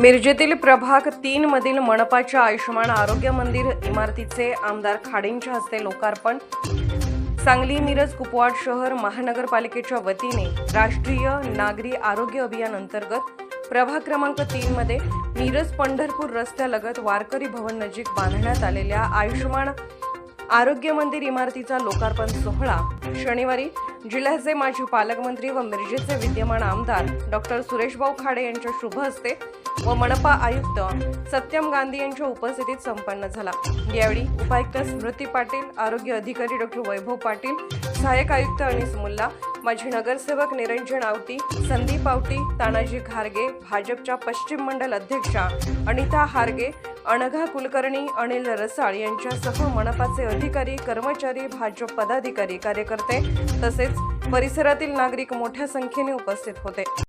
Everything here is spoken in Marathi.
मिरजेतील प्रभाग तीन मधील मनपाच्या आयुष्यमान आरोग्य मंदिर इमारतीचे आमदार खाडेंच्या हस्ते लोकार्पण. सांगली मिरज कुपवाड शहर महानगरपालिकेच्या वतीने राष्ट्रीय नागरी आरोग्य अभियान अंतर्गत प्रभाग क्रमांक तीन मध्ये मिरज पंढरपूर रस्त्यालगत वारकरी भवन नजीक बांधण्यात आलेल्या आयुष्यमान आरोग्य मंदिर इमारतीचा लोकार्पण सोहळा. शनिवारी जिल्ह्याचे माजी पालकमंत्री व मिरजेचे विद्यमान आमदार डॉक्टर सुरेशभाऊ खाडे यांच्या शुभ हस्ते व मनपा आयुक्त सत्यम गांधी यांच्या उपस्थितीत संपन्न झाला. यावेळी उपायुक्त स्मृती पाटील आरोग्य अधिकारी डॉक्टर वैभव पाटील सहाय्यक आयुक्त अनिस मुल्ला माजी नगरसेवक निरंजन आवटी संदीप आवटी तानाजी घारगे भाजपच्या पश्चिम मंडल अध्यक्षा अनिता हारगे अनघा कुलकर्णी अनिल रसाळ यांच्यासह मनपाचे अधिकारी कर्मचारी भाजप पदाधिकारी कार्यकर्ते तसेच परिसरातील नागरिक मोठ्या संख्येने उपस्थित होते.